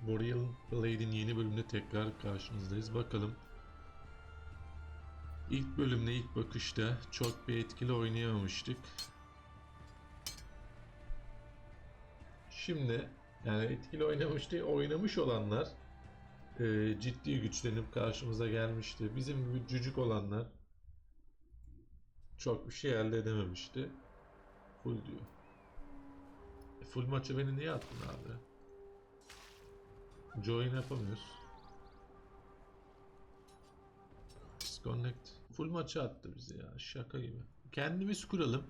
Boreal Blade'in yeni bölümünde tekrar karşınızdayız. Bakalım. İlk bölümde ilk bakışta çok bir etkili oynayamamıştık. Şimdi yani etkili oynamış değil, oynamış olanlar e, ciddi güçlenip karşımıza gelmişti. Bizim gibi cücük olanlar çok bir şey elde edememişti. Full diyor. E, full maça beni niye attın abi? Join yapamıyoruz. Disconnect. Full maçı attı bizi ya. Şaka gibi. Kendimiz kuralım.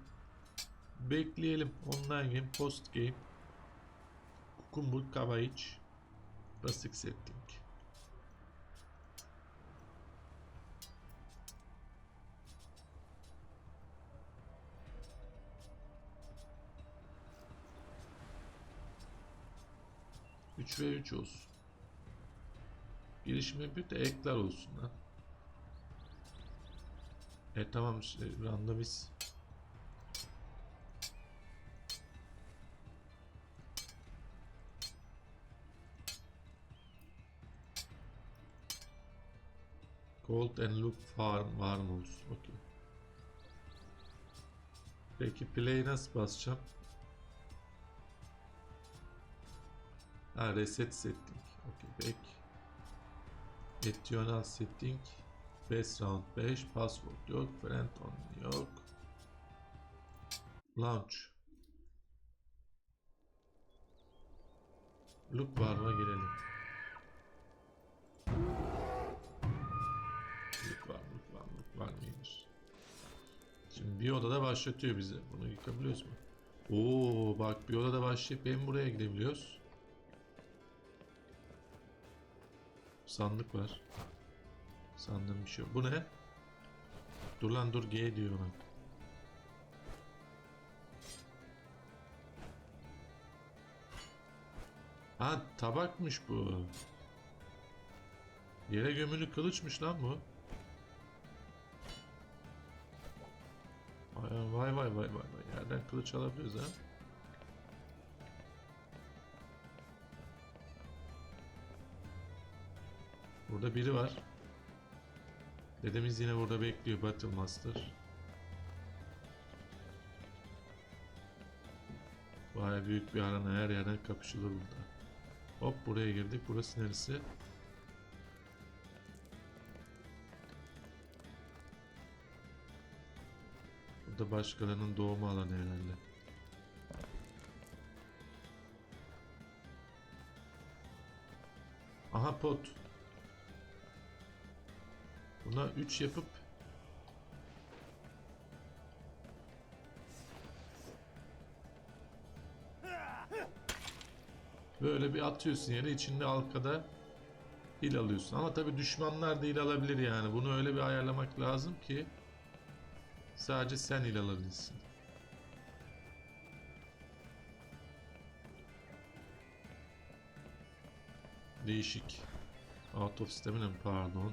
Bekleyelim. Online game, post game. Kukumbur Kavaiç. Basic setting. Üç ve üç olsun. Girişime bir de ekler olsun lan. E tamam işte randomiz. Gold and look farm var mı olsun? Okey. Peki play nasıl basacağım? Ha reset setting. Okey back. Additional setting. Best round 5. Password yok. Friend on yok. Launch. Look var mı girelim. Look var, look var, look var mıymış? Şimdi bir odada başlatıyor bizi. Bunu yıkabiliyoruz mu? Oo bak bir odada başlayıp hem buraya gidebiliyoruz. Sandık var. Sandığım bir şey yok. Bu ne? Dur lan dur G diyor ona. Ha tabakmış bu. Yere gömülü kılıçmış lan bu. Vay vay vay vay vay. Yerden kılıç alabiliyoruz ha. Burada biri var. Dedemiz yine burada bekliyor Battle Master. Baya büyük bir arana her yerden kapışılır burada. Hop buraya girdik. Burası neresi? Burada başkalarının doğumu alanı herhalde. Aha pot. Buna 3 yapıp Böyle bir atıyorsun yere içinde halkada hil alıyorsun. Ama tabi düşmanlar da hil alabilir yani. Bunu öyle bir ayarlamak lazım ki sadece sen hil alabilsin. Değişik. Out of stamina pardon.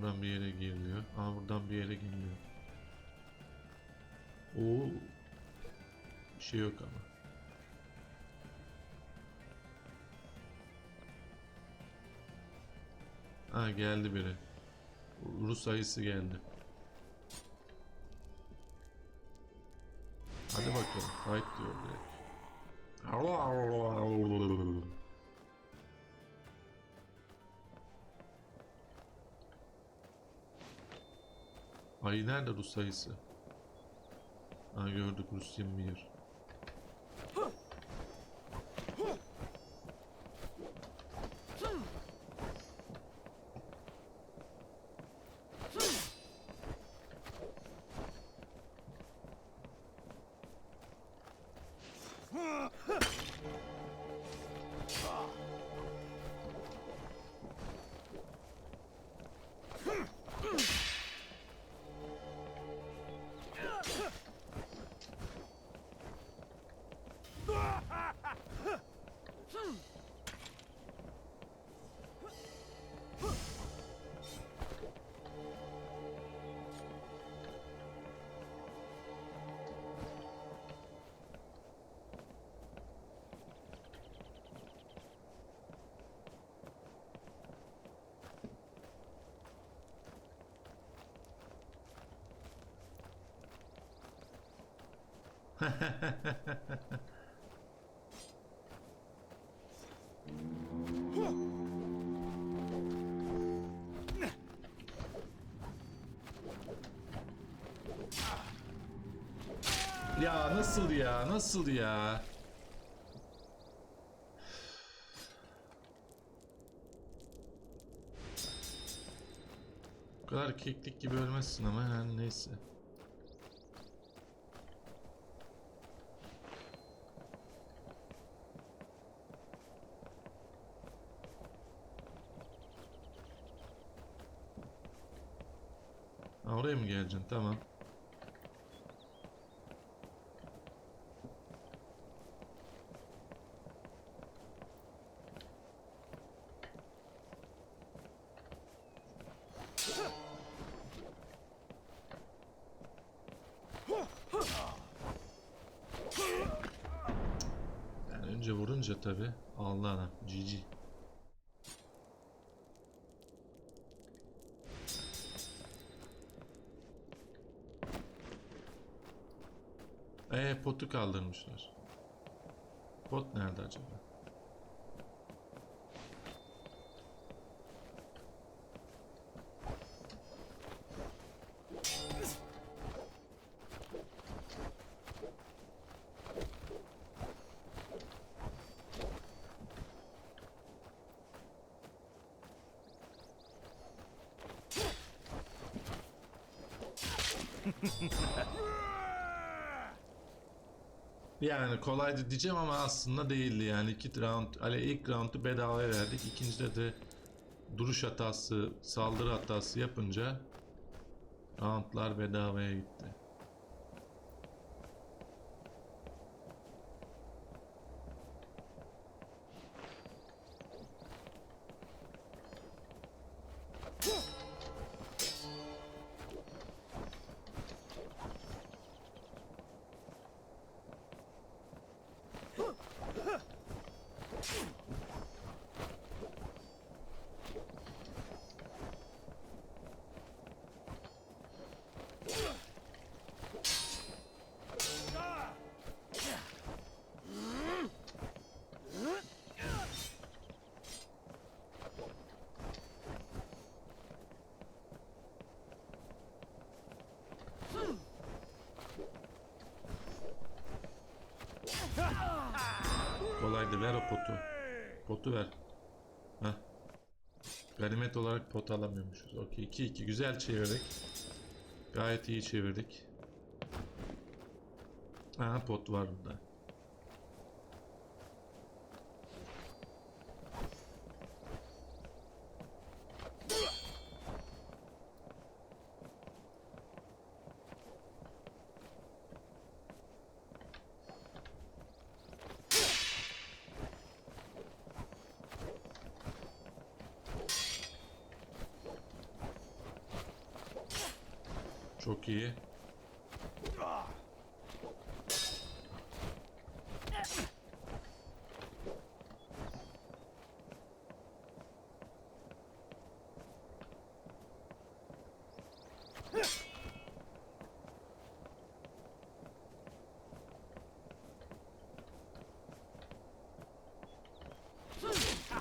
Buradan bir yere giriliyor. Aa buradan bir yere giriliyor. Oo. Bir şey yok ama. Ha geldi biri. Rus sayısı geldi. Hadi bakalım. Fight diyor direkt. Ay nerede Rus sayısı? Ha gördük Rus 21. ya nasıl ya? Nasıl ya? Bu kadar keklik gibi ölmezsin ama yani neyse. Ha, geleceksin? Tamam. Yani önce vurunca tabi Allah adam GG. Ee potu kaldırmışlar. Pot nerede acaba? Yani kolaydı diyeceğim ama aslında değildi yani iki round hani ilk roundu bedavaya verdik ikincide de duruş hatası saldırı hatası yapınca roundlar bedavaya gitti. Ver o potu. Potu ver. Heh. Ganimet olarak pot alamıyormuşuz. Okey 2-2 güzel çevirdik. Gayet iyi çevirdik. Aha pot var burada. Çok iyi.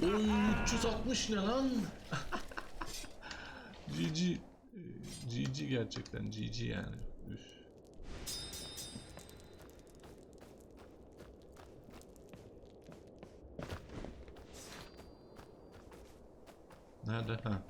Oy 360 ne lan? GG. Gerçekten GG yani. Üf. Nerede? Ha.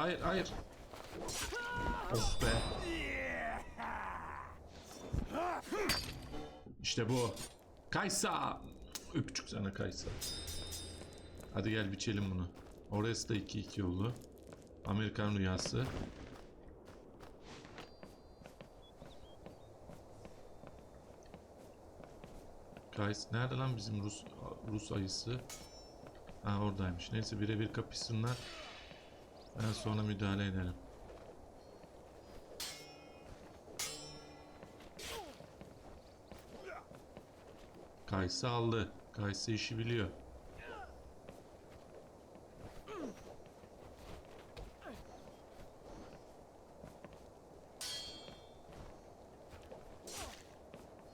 Hayır hayır. Oh be. İşte bu. Kaysa. Öpücük sana Kaysa. Hadi gel biçelim bunu. Orası da 2-2 oldu. Amerikan rüyası. Kays nerede lan bizim Rus Rus ayısı? Ha oradaymış. Neyse birebir kapışsınlar. Ben sonra müdahale edelim. Kaysı aldı. Kaysı işi biliyor.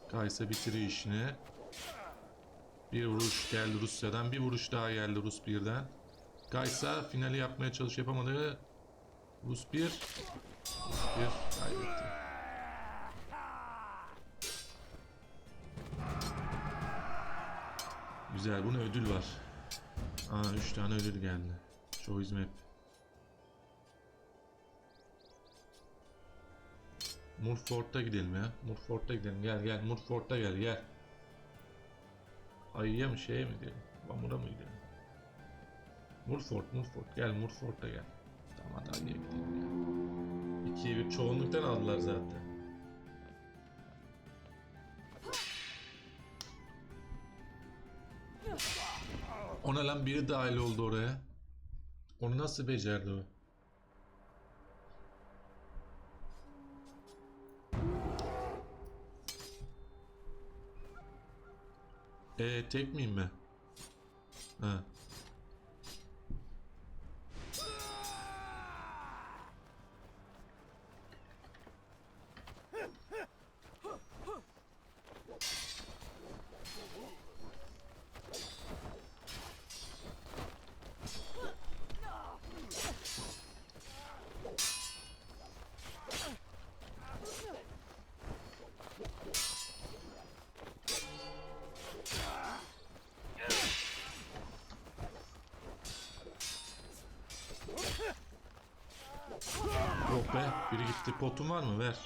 Kaysa bitiriyor işini. Bir vuruş geldi Rusya'dan. Bir vuruş daha geldi Rus birden. Kaysa finali yapmaya çalış yapamadı. Rus bir. Rus bir kaybetti. Güzel. Buna ödül var. Aa 3 tane ödül geldi. Choice map. Murford'a gidelim ya. Murford'a gidelim. Gel gel. Murford'a gel gel. Ayıya mı şeye mi gidelim? Bamura mı gidelim? Murford, Murford. Gel Murford'a gel. Tamam hadi ayıya gidelim ya. İkiye bir çoğunluktan aldılar zaten. Ona lan biri dahil oldu oraya. Onu nasıl becerdi o? Ee, tek miyim ben? Ha. Biri gitti. Potun var mı? Ver.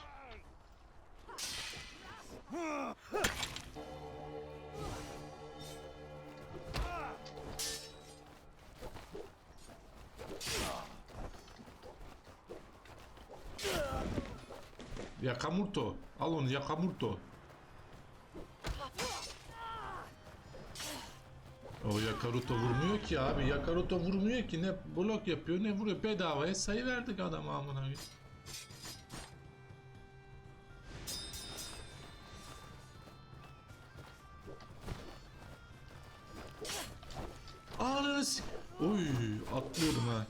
Yakamurto. Al onu Yakamurto. O Yakaruto vurmuyor ki abi. Yakaruto vurmuyor ki. Ne blok yapıyor ne vuruyor. Bedavaya sayı verdik adama amına atlıyorum ha.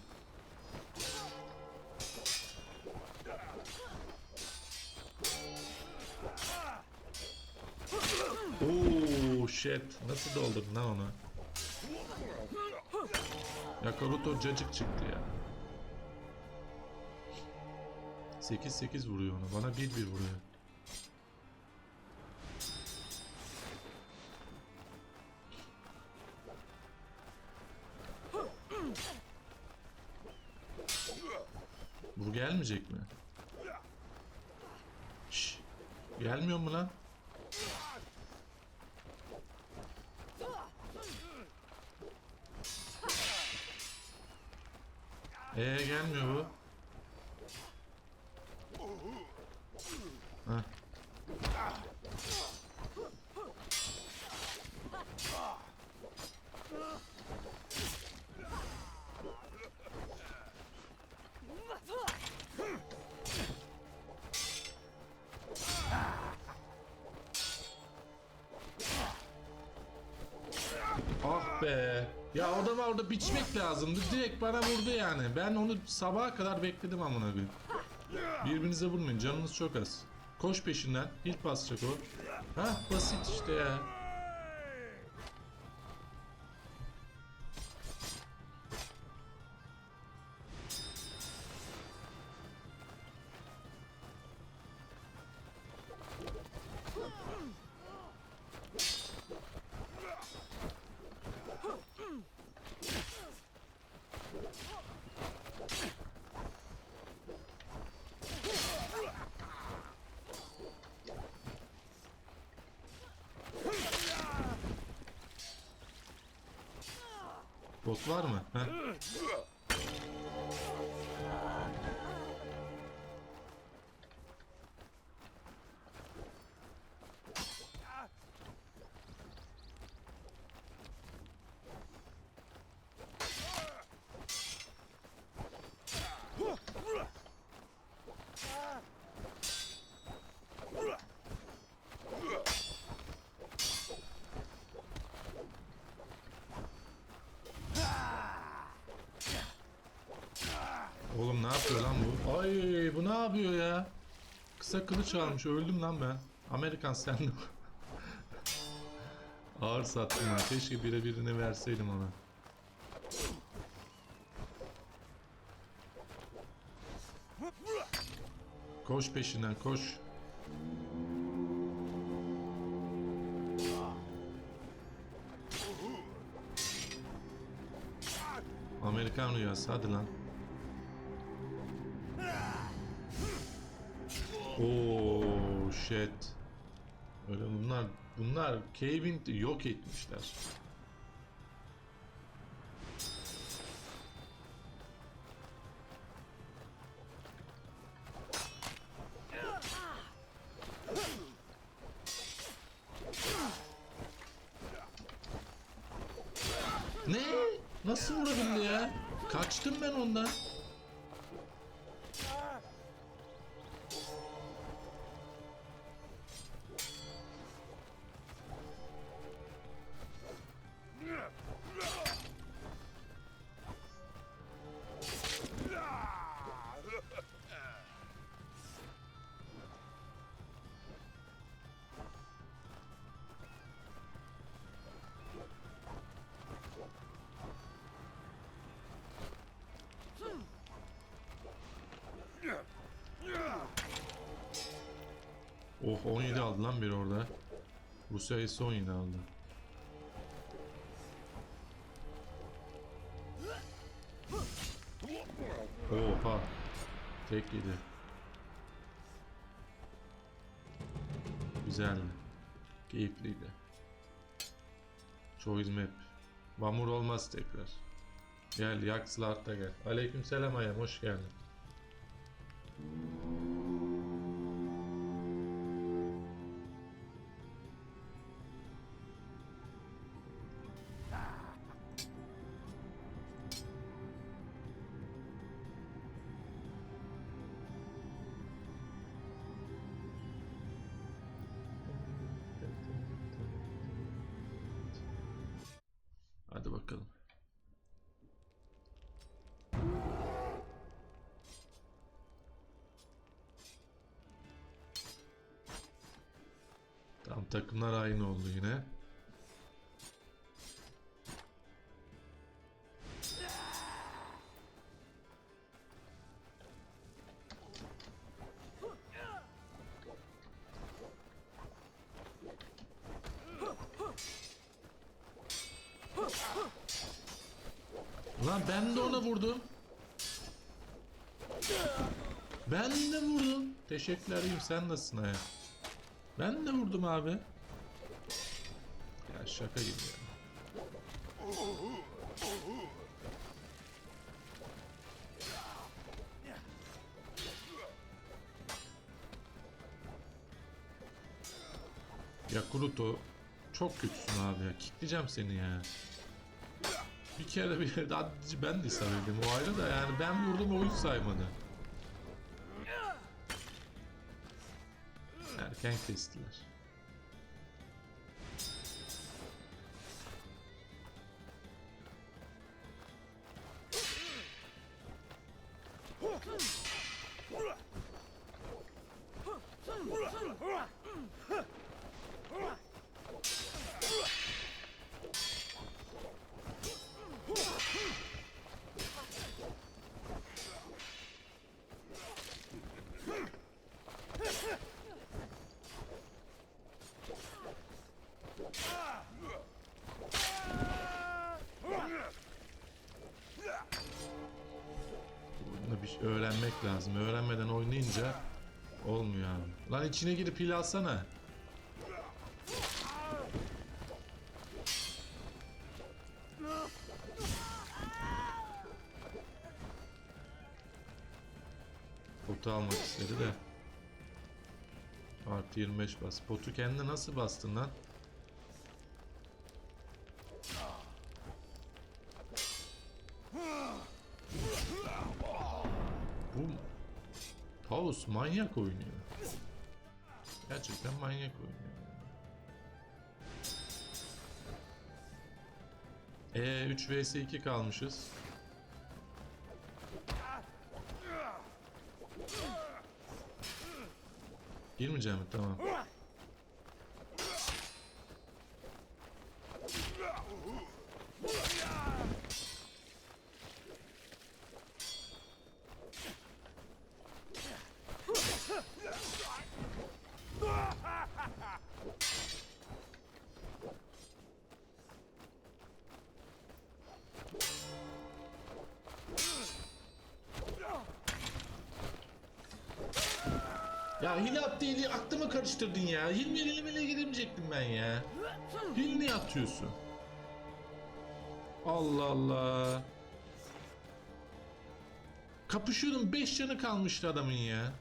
Oo shit. Nasıl doldurdun lan onu? Yakaruto cacık çıktı ya. 8-8 vuruyor ona. Bana 1-1 vuruyor. Bu gelmeyecek mi? Şş, gelmiyor mu lan? Ee gelmiyor bu. Ah be. Ya adamı orada biçmek lazımdı. Direkt bana vurdu yani. Ben onu sabaha kadar bekledim amına koyayım. Birbirinize vurmayın. Canınız çok az. Koş peşinden. İlk basacak o. Ha basit işte ya. Kısa kılıç almış öldüm lan ben. Amerikan sen de. Ağır sattım ha. Keşke birebirini verseydim ona. Koş peşinden koş. Amerikan rüyası hadi lan. Oh shit. Öyle bunlar bunlar Cave'in yok etmişler. Oh 17 aldı lan biri orada. Rusya ise 17 aldı. Oha. Tek yedi. Güzeldi. Keyifliydi. Choice map. Vamur olmaz tekrar. Gel Yakslart'ta gel. Aleyküm selam Ayam hoş geldin. Bakalım. Tam takımlar aynı oldu yine. İyiyim sen nasılsın Aya? Ben de vurdum abi. Ya şaka gibi ya. Ya Kuruto çok kötüsün abi ya. Kitleyeceğim seni ya. Bir kere bir ben de isabildim o ayrı da yani ben vurdum oyun saymadı. Erkek kestiler. öğrenmek lazım. Öğrenmeden oynayınca olmuyor. Lan içine girip hile atsana. Potu almak istedi de. Artı 25 bas. Potu kendi nasıl bastın lan? Manyak oynuyor. Gerçekten manyak oynuyor. E 3 vs 2 kalmışız. Girmeyeceğim mi? Tamam. Ya hile attı hile aklımı karıştırdın ya. Hilmi hilimine giremeyecektim ben ya. Hil niye atıyorsun? Allah Allah. Kapışıyordum 5 canı kalmıştı adamın ya.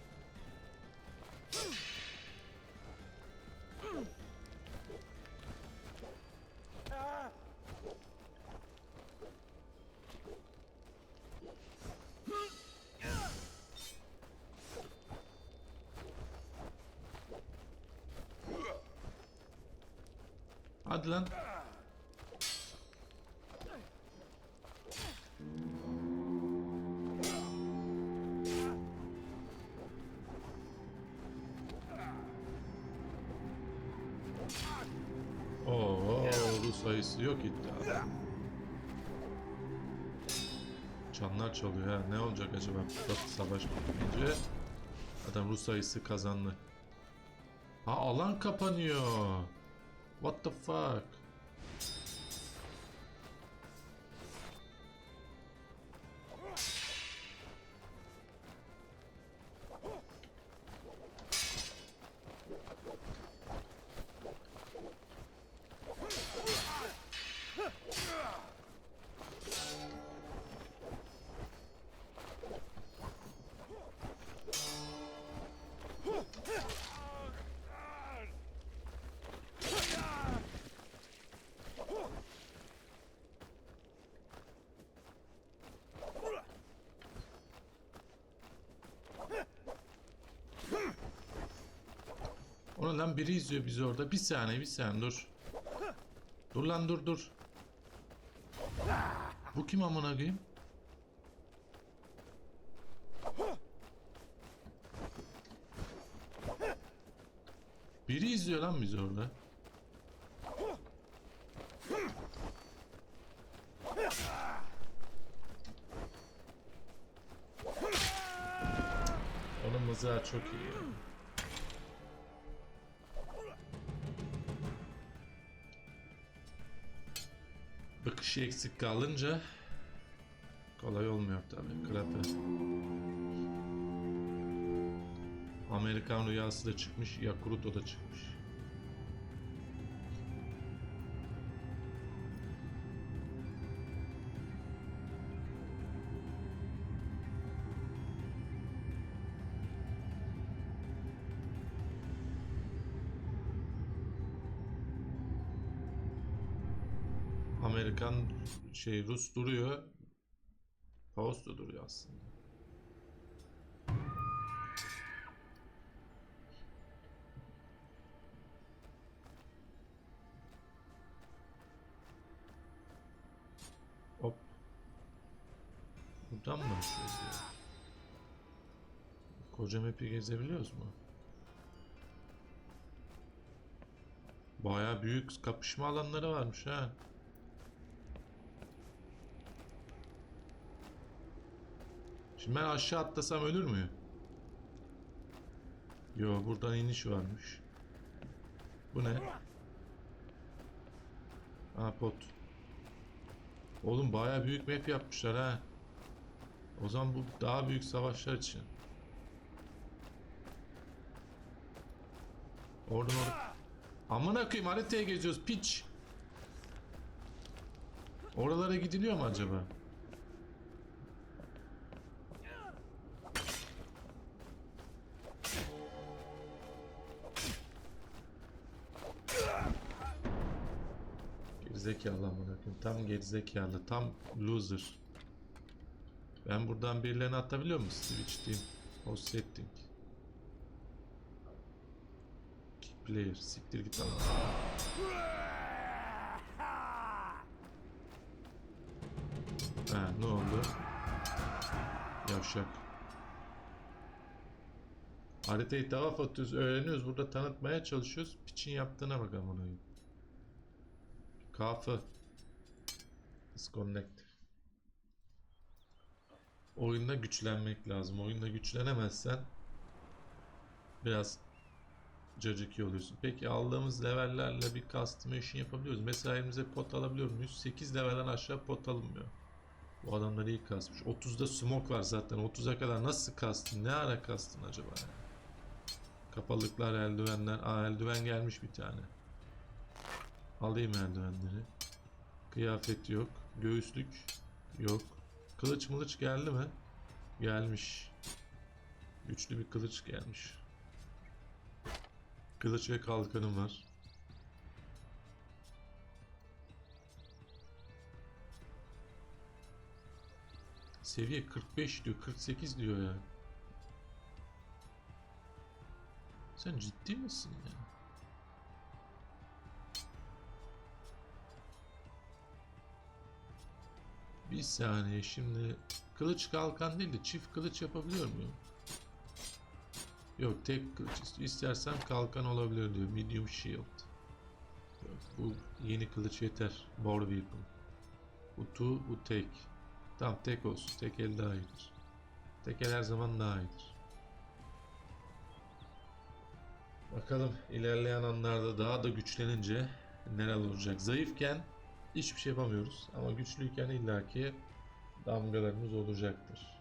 Çalıyor ha. Ne olacak acaba? Bak savaş bitince adam Rus sayısı kazandı. Ha alan kapanıyor. What the fuck? Onu lan biri izliyor bizi orada. Bir saniye bir saniye dur. Dur lan dur dur. Bu kim amına koyayım? Biri izliyor lan bizi orada. Onun mızrağı çok iyi. Bakışı eksik kalınca kolay olmuyor tabii. Krapi. Amerikan rüyası da çıkmış, Yakuruto da çıkmış. Amerikan şey Rus duruyor. Faust da duruyor aslında. Hop. Buradan mı açıyoruz ya? Koca map'i gezebiliyoruz mu? Baya büyük kapışma alanları varmış ha. Şimdi ben aşağı atlasam ölür müyüm? Yo buradan iniş varmış. Bu ne? Ha pot. Oğlum baya büyük map yapmışlar ha. O zaman bu daha büyük savaşlar için. Oradan or Amına koyayım haritaya geziyoruz piç. Oralara gidiliyor mu acaba? Gerizekalı amına. Tam gerizekalı. Tam loser. Ben buradan birilerini atabiliyor muyum? Switch team. Host setting. Kick player. Siktir git ama. Ha ne oldu? Yavşak. Haritayı tavaf atıyoruz, öğreniyoruz. Burada tanıtmaya çalışıyoruz. Piçin yaptığına bak amına koyayım. Kafı. Disconnect. Oyunda güçlenmek lazım. Oyunda güçlenemezsen biraz cacık oluyorsun. Peki aldığımız levellerle bir customization yapabiliyoruz. Mesela elimize pot alabiliyor muyuz? 8 levelden aşağı pot alınmıyor. Bu adamlar iyi kasmış. 30'da smoke var zaten. 30'a kadar nasıl kastın? Ne ara kastın acaba ya? Kapalıklar, eldivenler. Aa eldiven gelmiş bir tane. Alayım eldivenleri. Kıyafet yok. Göğüslük yok. Kılıç mılıç geldi mi? Gelmiş. Güçlü bir kılıç gelmiş. Kılıç ve kalkanım var. Seviye 45 diyor, 48 diyor ya. Sen ciddi misin ya? Bir saniye şimdi kılıç kalkan değil de çift kılıç yapabiliyor muyum? Yok tek kılıç. İstersen kalkan olabilir diyor. Medium shield. Yok, bu yeni kılıç yeter. War weapon. Bu two, bu tek. Tamam tek olsun. Tek el daha iyidir. Tek el her zaman daha iyidir. Bakalım ilerleyen anlarda daha da güçlenince neler olacak. Zayıfken hiçbir şey yapamıyoruz ama güçlüyken illaki damgalarımız olacaktır.